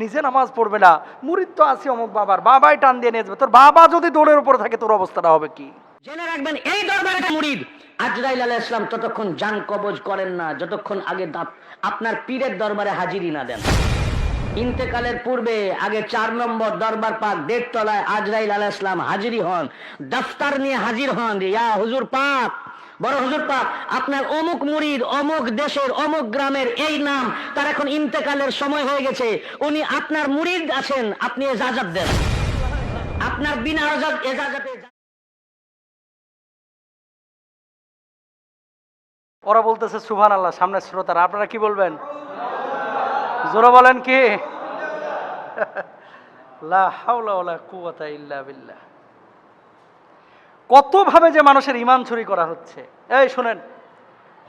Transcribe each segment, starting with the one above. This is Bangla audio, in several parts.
নিজে নামাজ পড়বে না। মুরিদ তো আছে অমুক বাবার। বাবাই টান দিয়ে নিয়ে যাবে। তোর বাবা যদি দৌড়ের উপরে থাকে, তোর অবস্থাটা হবে কি? জেনে রাখবেন, এই দরবারে মুরিদ। আজরাইল আলাহ ইসলাম ততক্ষণ জান কবজ করেন না, যতক্ষণ আগে আপনার পীরের দরবারে হাজিরি না দেন। ইন্তেকালের পূর্বে আগে চার নম্বর দরবার পাক দেড় তলায় আজরাইল আলাহ ইসলাম হাজিরি হন, দফতার নিয়ে হাজির হন ইয়া হুজুর পাক, বড় হুজুর পাক, আপনার অমুক মুরিদ, অমুক দেশের, অমুক গ্রামের এই নাম, তার এখন ইন্তেকালের সময় হয়ে গেছে, উনি আপনার মুরিদ আছেন, আপনি এজাজত দেন। আপনার বিনা এজাজত ওরা বলতেছে সুভান আল্লাহ সামনে শ্রোতারা, আপনারা কি বলবেন? জোরে বলেন কি? কতভাবে যে মানুষের ইমান চুরি করা হচ্ছে। এই শুনেন,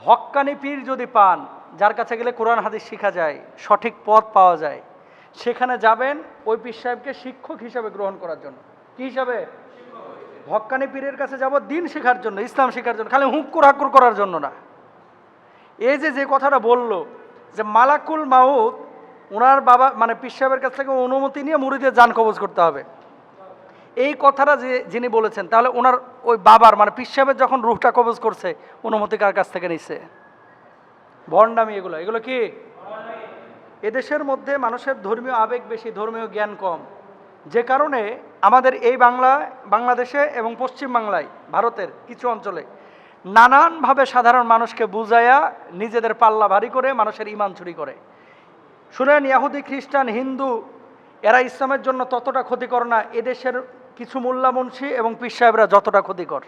হক্কানি পীর যদি পান, যার কাছে গেলে কোরআন হাদিস শেখা যায়, সঠিক পথ পাওয়া যায়, সেখানে যাবেন ওই পীর সাহেবকে শিক্ষক হিসাবে গ্রহণ করার জন্য। কি হিসাবে? হক্কানি পীরের কাছে যাব দিন শেখার জন্য, ইসলাম শেখার জন্য, খালি হুঁকুর হাক্কুর করার জন্য না। এই যে যে কথাটা বলল, যে মালাকুল মাউত ওনার বাবা মানে পীর সাহেবের কাছ থেকে অনুমতি নিয়ে মুড়িদের যান কবজ করতে হবে। এই কথাটা যে, যিনি বলেছেন, তাহলে ওনার ওই বাবার মানে পীর সাহেবের যখন রুহটা কবজ করছে, অনুমতি কার কাছ থেকে নিছে? ভণ্ডামি এগুলো। এগুলো কি? এদেশের মধ্যে মানুষের ধর্মীয় আবেগ বেশি, ধর্মীয় জ্ঞান কম। যে কারণে আমাদের এই বাংলা, বাংলাদেশে এবং পশ্চিম বাংলায়, ভারতের কিছু অঞ্চলে, নানানভাবে সাধারণ মানুষকে বুঝাইয়া নিজেদের পাল্লা ভারী করে মানুষের ইমান চুরি করে। শুনেন, ইয়াহুদি, খ্রিস্টান, হিন্দু, এরা ইসলামের জন্য ততটা ক্ষতিকর না। এদেশের কিছু মোল্লামুন্সি এবং পীর সাহেবরা যতটা ক্ষতিকর।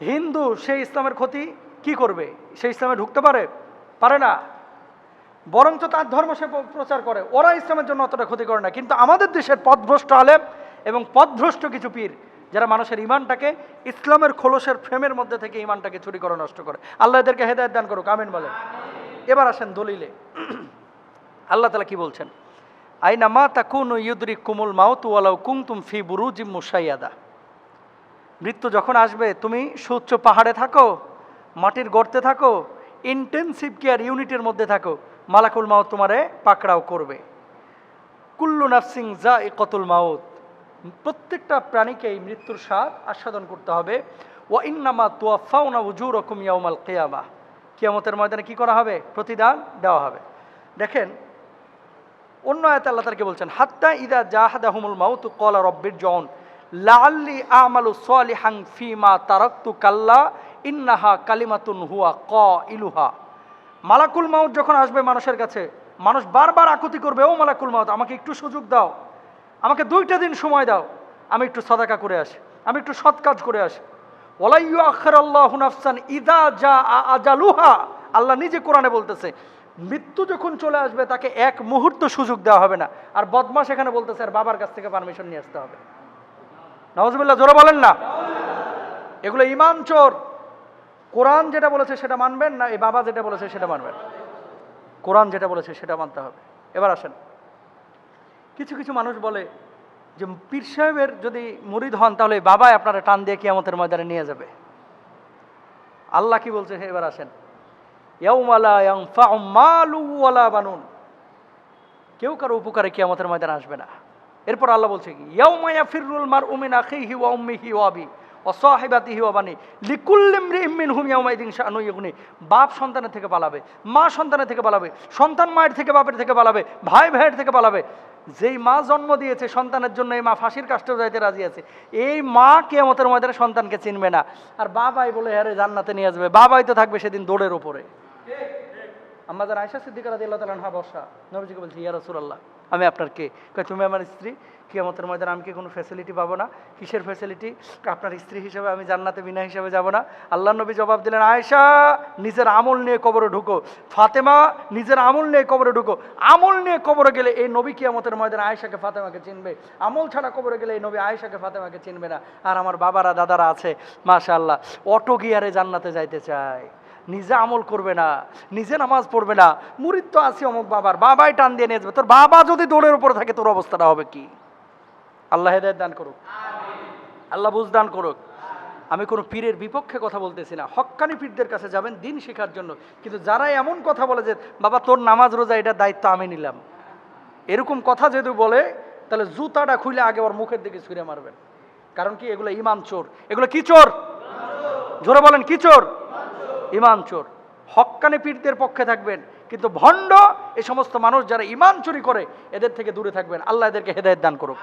হিন্দু সেই ইসলামের ক্ষতি কি করবে? সে ইসলামে ঢুকতে পারে? পারে না। বরঞ্চ তার ধর্ম সে প্রচার করে। ওরা ইসলামের জন্য অতটা ক্ষতি করে না। কিন্তু আমাদের দেশের পথভ্রষ্ট আলেম এবং পথভ্রষ্ট কিছু পীর, যারা মানুষের ইমানটাকে ইসলামের খোলসের ফ্রেমের মধ্যে থেকে ইমানটাকে চুরি করে নষ্ট করে। আল্লাহ এদেরকে হেদায়ত দান করুক। আমিন বলেন। এবার আসেন দলিলে। আল্লাহ তালা কি বলছেন? আইনা মা তাকুন ইউদ্রি কুমুল মাউত ওয়ালাউ কুমতুম ফি বুরুজিম মুসাইয়াদা মৃত্যু যখন আসবে, তুমি সুচ্চ পাহাড়ে থাকো, মাটির গর্তে থাকো ইন্টেনসিভ কেয়ার ইউনিটের মধ্যে থাকো, মালাকুল মাউত তোমারে পাকড়াও করবে। কুল্লু নাফসিং যা এ কতুল মাউত। প্রত্যেকটা প্রাণীকে এই মৃত্যুর স্বাদ আস্বাদন করতে হবে। ওয়া ইন্নামা তুয়াফাউনা উজুর রকম ইয়াউমাল কেয়ামা। কিয়ামতের ময়দানে কি করা হবে? প্রতিদান দেওয়া হবে। দেখেন, অন্য আয়াতে আল্লাহ তারকে বলছেন, হাত্তা ইদা জাহাদাহুমুল মাউত কলা রব্বির জন লাল্লি আমালু সালিহাং ফিমা তারাক্তু কাল্লা ইন্নাহা কালিমাতুন হুয়া ক ইলুহা মালাকুল মাউত যখন আসবে মানুষের কাছে, মানুষ বারবার আকুতি করবে, ও মালাকুল মাউত, আমাকে একটু সুযোগ দাও, আমাকে দুইটা দিন সময় দাও, আমি একটু সদাকা করে আসি, আমি একটু সৎ কাজ করে আসি। ওলাইয়ু আখর আল্লাহ নাফসান ইদা যা আজালুহা। আল্লাহ নিজে কোরআনে বলতেছে, মৃত্যু যখন চলে আসবে, তাকে এক মুহূর্ত সুযোগ দেওয়া হবে না। আর বদমাস এখানে বলতেছে, আর বাবার কাছ থেকে পারমিশন নিয়ে আসতে হবে। নওয়াজবিল্লাহ জোরে বলেন না। এগুলো ইমান চোর। কোরআন যেটা বলেছে সেটা মানবেন না, এই বাবা যেটা বলেছে সেটা মানবেন। কোরআন যেটা বলেছে সেটা মানতে হবে। এবার আসেন। কিছু কিছু মানুষ বলে যে পীর সাহেবের যদি মরিদ হন, তাহলে বাবাই আপনারা টান দিয়ে কিয়ামতের ময়দানে নিয়ে যাবে। আল্লাহ কি বলছে? এবার আসেন। বানুন। কেউ কারও উপকারে কিয়ামতের ময়দানে আসবে না। এরপর আল্লাহ বলছে কি? ইয়াউমা মার উমিনা মিন হি ওয়া উম্মিহি ওয়া আবি ওয়া সাহিবাতিহি ওয়া বানি লিকুল্লি ইমরিইম মিনহুম ইয়াউমাইদিন বাপ সন্তানের থেকে পালাবে, মা সন্তানের থেকে পালাবে, সন্তান মায়ের থেকে, বাপের থেকে পালাবে, ভাই ভাইয়ের থেকে পালাবে। যেই মা জন্ম দিয়েছে সন্তানের জন্য এই মা ফাঁসির কাষ্ট যাইতে রাজি আছে, এই মা কেমতের ময়দানে সন্তানকে চিনবে না। আর বাবাই বলে হ্যাঁ জান্নাতে নিয়ে আসবে। বাবাই তো থাকবে সেদিন দৌড়ের উপরে। আমাদের আয়সা সিদ্দিকার রাদি আল্লাহ তালান বসা। নবীজিকে বলছি, ইয়া রসুল্লাহ আমি আপনার কে তুমি আমার স্ত্রী? কিয়ামতের ময়দান আমি কি কোনো ফ্যাসিলিটি পাবো না? কিসের ফ্যাসিলিটি আপনার স্ত্রী হিসেবে আমি জান্নাতে বিনা হিসেবে যাব না? আল্লাহ নবী জবাব দিলেন, আয়েশা, নিজের আমল নিয়ে কবরে ঢুকো। ফাতেমা, নিজের আমল নিয়ে কবরে ঢুকো। আমল নিয়ে কবরে গেলে এই নবী কিয়ামতের ময়দান আয়েশাকে ফাতেমাকে চিনবে। আমল ছাড়া কবরে গেলে এই নবী আয়েশাকে ফাতেমাকে চিনবে না। আর আমার বাবারা, দাদারা আছে মাশা আল্লাহ অটো গিয়ারে জান্নাতে যাইতে চায়। নিজে আমল করবে না নিজে নামাজ পড়বে না। মুরিদ তো আছে অমুক বাবার বাবাই টান দিয়ে নিয়ে যাবে। তোর বাবা যদি দৌড়ের উপরে থাকে তোর অবস্থাটা হবে কি? আল্লাহ হেদায়ত দান করুক। আল্লাহ বুঝ দান করুক। আমি কোনো পীরের বিপক্ষে কথা বলতেছি না। হক্কানি পীরদের কাছে যাবেন দিন শেখার জন্য। কিন্তু যারা এমন কথা বলে যে বাবা তোর নামাজ রোজা এটার দায়িত্ব আমি নিলাম। এরকম কথা যদি বলে তাহলে জুতাটা খুলে আগে ওর মুখের দিকে ছুঁড়ে মারবেন। কারণ কি? এগুলো ইমান চোর। এগুলো কি চোর। জোরে বলেন কি চোর? ইমান চোর। হক্কানি পীরদের পক্ষে থাকবেন, কিন্তু ভণ্ড এ সমস্ত মানুষ যারা ইমান চুরি করে, এদের থেকে দূরে থাকবেন। আল্লাহ এদেরকে হেদায়ত দান করুক।